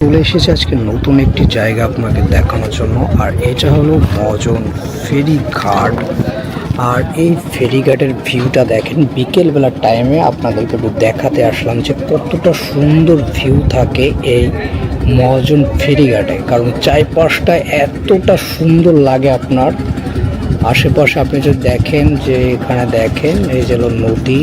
চলে এসেছে আজকে নতুন একটি জায়গা আপনাকে দেখানোর জন্য, আর এটা হলো মজন ফেরি ঘাট। আর এই ফেরিঘাটের ভিউটা দেখেন বিকেলবেলার টাইমে আপনাদেরকে একটু দেখাতে আসলাম যে কতটা সুন্দর ভিউ থাকে এই মজন ফেরিঘাটে কারণ চারপাশটা এতটা সুন্দর লাগে আপনার। আশেপাশে আপনি যদি দেখেন যে এখানে দেখেন, এই যে নদী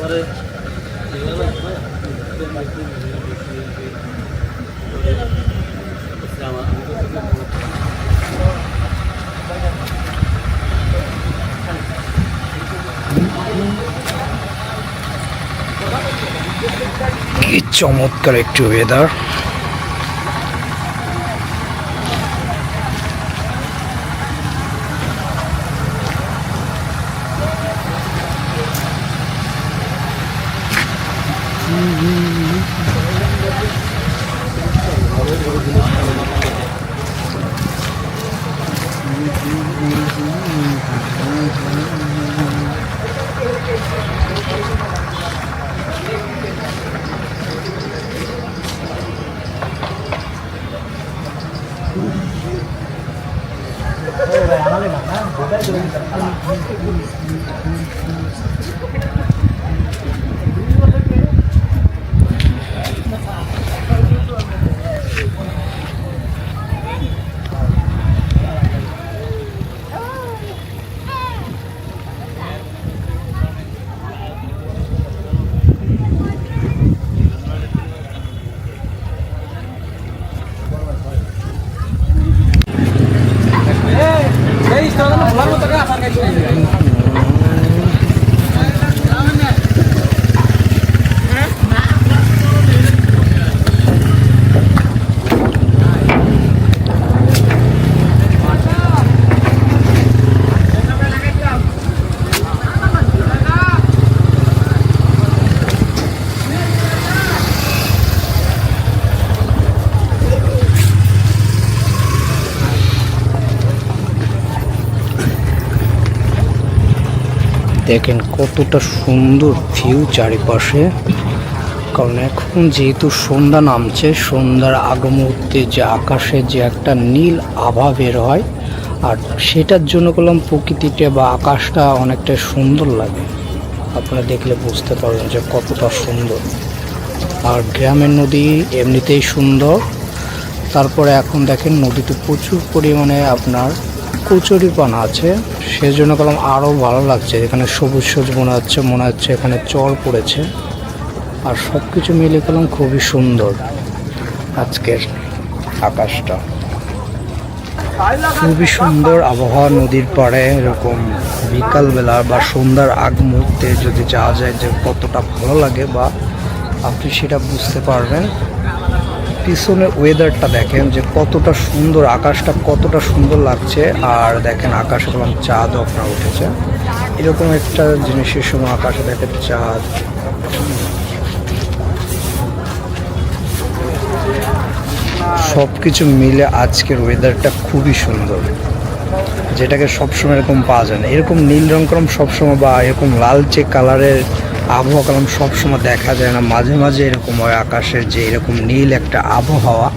দেখছি কি চমৎকার একটি ওয়েদার Thank. দেখেন কতটা সুন্দর ভিউ চারিপাশে। কারণ এখন যেহেতু সন্ধ্যা নামছে, সন্ধ্যার আগ মুহূর্তে যে আকাশে যে একটা নীল আভা বের হয়, আর সেটার জন্য করলাম প্রকৃতিটা বা আকাশটা অনেকটা সুন্দর লাগে। আপনারা দেখলে বুঝতে পারবেন যে কতটা সুন্দর। আর গ্রামের নদী এমনিতেই সুন্দর। তারপরে এখন দেখেন নদীতে প্রচুর পরিমাণে আপনার কচুরিপানা আছে। সেজন্য কলম আরও ভালো লাগছে। এখানে সবুজ সবুজ মনে হচ্ছে মনে হচ্ছে এখানে চর পড়েছে। আর সব কিছু মিলে কলম খুবই সুন্দর আজকের আকাশটা। খুবই সুন্দর আবহাওয়া নদীর পাড়ে, এরকম বিকালবেলা বা সন্ধ্যার আগ মুহূর্তে যদি যাওয়া যায় যে কতটা ভালো লাগে বা আপনি সেটা বুঝতে পারবেন। পিছনের ওয়েদারটা দেখেন যে কতটা সুন্দর, আকাশটা কতটা সুন্দর লাগছে। আর দেখেন আকাশে কেমন চাঁদ আপনার উঠেছে। এরকম একটা জিনিসের সময় আকাশে দেখেন চাঁদ। সব কিছু মিলে আজকের ওয়েদারটা খুবই সুন্দর। যেটাকে সবসময় এরকম পাওয়া যায় না। এরকম নীল রং কলম সবসময় বা এরকম লালচে কালারের আবহাওয়া কলম সবসময় দেখা যায় না। মাঝে মাঝে এরকম হয়, আকাশের যে এরকম নীল একটা আবহাওয়া,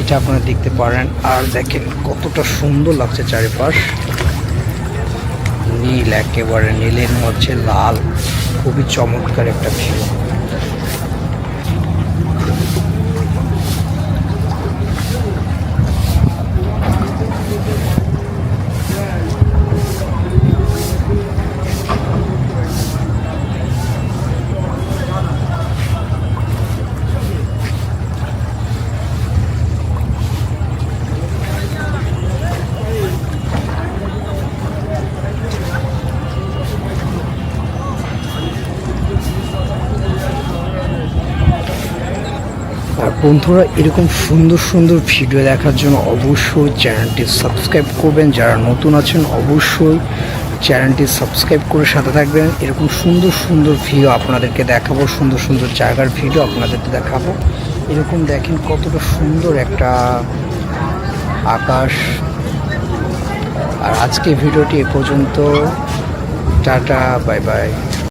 এটা আপনারা দেখতে পারেন। আর দেখেন কতটা সুন্দর লাগছে চারিপাশ। নীল, একেবারে নীলের মধ্যে লাল, খুবই চমৎকার একটা ভিউ বন্ধুরা, এরকম সুন্দর সুন্দর ভিডিও দেখার জন্য অবশ্যই চ্যানেলটি সাবস্ক্রাইব করবেন। যারা নতুন আছেন, অবশ্যই চ্যানেলটি সাবস্ক্রাইব করে সাথে থাকবেন। এরকম সুন্দর সুন্দর ভিডিও আপনাদেরকে দেখাবো, সুন্দর সুন্দর জায়গার ভিডিও আপনাদেরকে দেখাবো। এরকম দেখেন কতটা সুন্দর একটা আকাশ। আর আজকে ভিডিওটি এ পর্যন্ত, টাটা বাই বাই